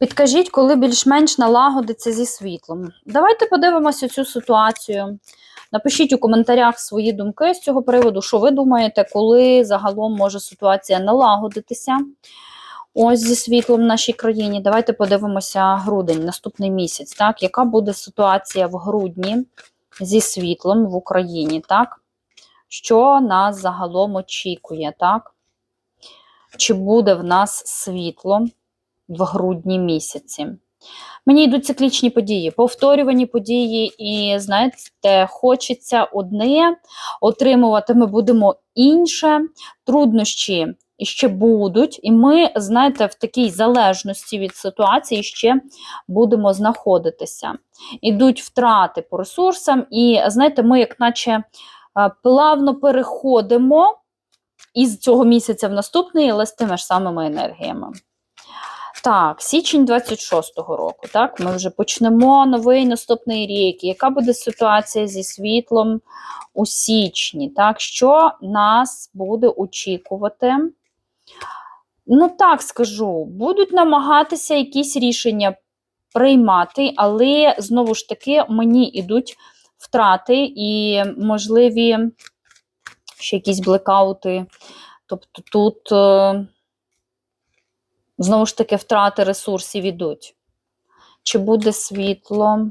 Підкажіть, коли більш-менш налагодиться зі світлом. Давайте подивимося цю ситуацію. Напишіть у коментарях свої думки з цього приводу, що ви думаєте, коли загалом може ситуація налагодитися. Ось зі світлом в нашій країні. Давайте подивимося грудень, наступний місяць. Так, яка буде ситуація в грудні зі світлом в Україні? Так? Що нас загалом очікує? Так? Чи буде в нас світло в грудні місяці? Мені йдуть циклічні події, повторювані події, і знаєте, хочеться одне, отримувати ми будемо інше, труднощі ще будуть, і ми, знаєте, в такій залежності від ситуації ще будемо знаходитися. Ідуть втрати по ресурсам, і знаєте, ми, як наче е, плавно переходимо із цього місяця в наступний, але з тими ж самими енергіями. Так, січень 26-го року. Так, ми вже почнемо новий наступний рік. Яка буде ситуація зі світлом у січні? Так, що нас буде очікувати? Ну, так скажу, будуть намагатися якісь рішення приймати, але знову ж таки мені йдуть втрати і можливі ще якісь блекаути. Тобто тут. Знову ж таки, втрати ресурсів ідуть. Чи буде світло?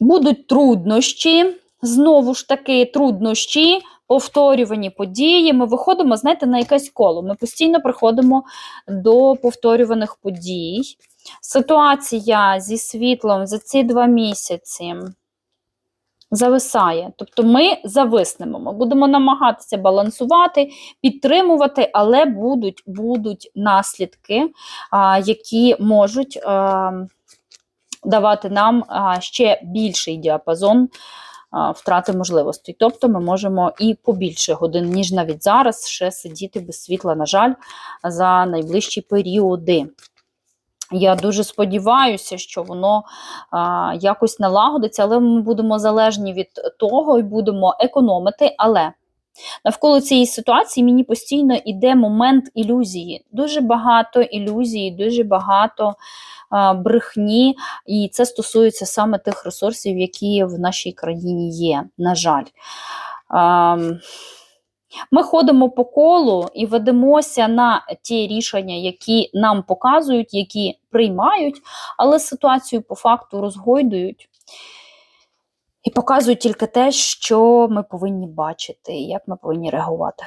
Будуть труднощі, знову ж таки, труднощі, повторювані події. Ми виходимо, знаєте, на якесь коло. Ми постійно приходимо до повторюваних подій. Ситуація зі світлом за ці два місяці зависає. Тобто ми зависнемо. Ми будемо намагатися балансувати, підтримувати, але будуть будуть наслідки, а, які можуть а, давати нам а, ще більший діапазон втрати можливостей. Тобто ми можемо і побільше годин, ніж навіть зараз, ще сидіти без світла, на жаль, за найближчі періоди. Я дуже сподіваюся, що воно а, якось налагодиться, але ми будемо залежні від того і будемо економити. Але навколо цієї ситуації мені постійно йде момент ілюзії. Дуже багато ілюзій, дуже багато а, брехні, і це стосується саме тих ресурсів, які в нашій країні є, на жаль. А, ми ходимо по колу і ведемося на ті рішення, які нам показують, які приймають, але ситуацію по факту розгойдують і показують тільки те, що ми повинні бачити, як ми повинні реагувати.